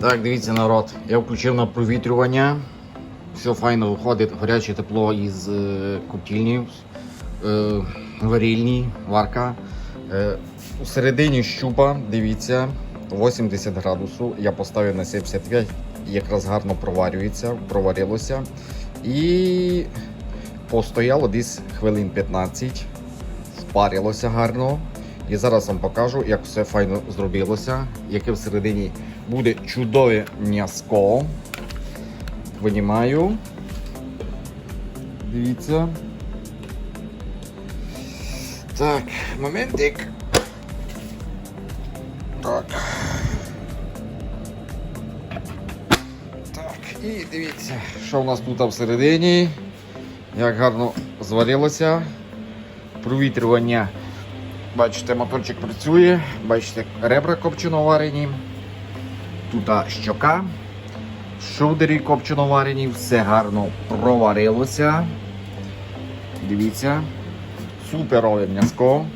Так, дивіться, народ. Я включив на провітрювання. Все файно виходить, гаряче тепло із е, котільні, е, варільні, варка. Е, у середині щупа, дивіться, 80 градусів. Я поставив на 75, якраз гарно проварюється, проварилося. І постояло десь хвилин 15, впарилося гарно. І зараз вам покажу, як все файно зробилося, яке всередині буде чудове м'яско. Винімаю. Дивіться. Так, моментик. Так. Так, і дивіться, що у нас тут всередині. Як гарно зварилося. Провітрювання. Бачите, моторчик працює, бачите, ребра копчено варені. Тут щока, шоудері копчено варені, все гарно проварилося. Дивіться, суперове м'яско.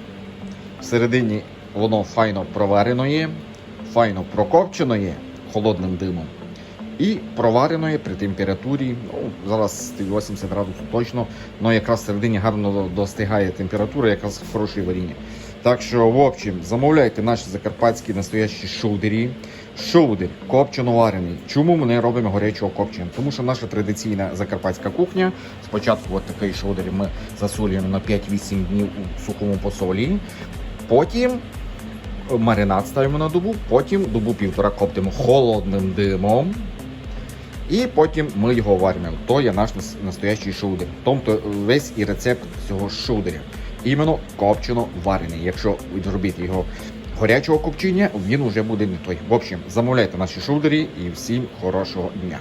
Всередині воно файно проварено є, файно прокопчено є холодним димом. І проварено є при температурі, ну, зараз 80 градусів точно, але якраз всередині гарно достигає температура, якраз хороше варіння. Так що, в общем, замовляйте наші закарпатські настоящі шоудері. Шоудер копчено варений. Чому ми не робимо гарячого копчення? Тому що наша традиційна закарпатська кухня. Спочатку от такий шоудер ми засолюємо на 5-8 днів у сухому посолі. Потім маринад ставимо на добу, потім добу півтора коптимо холодним димом. І потім ми його варимо. То є наш настоящий шоудер. Тобто весь і рецепт цього шоудеря. Іменно копчено варений. Якщо зробити його гарячого копчення, він уже буде не той. В общем, замовляйте наші шудері і всім хорошого дня.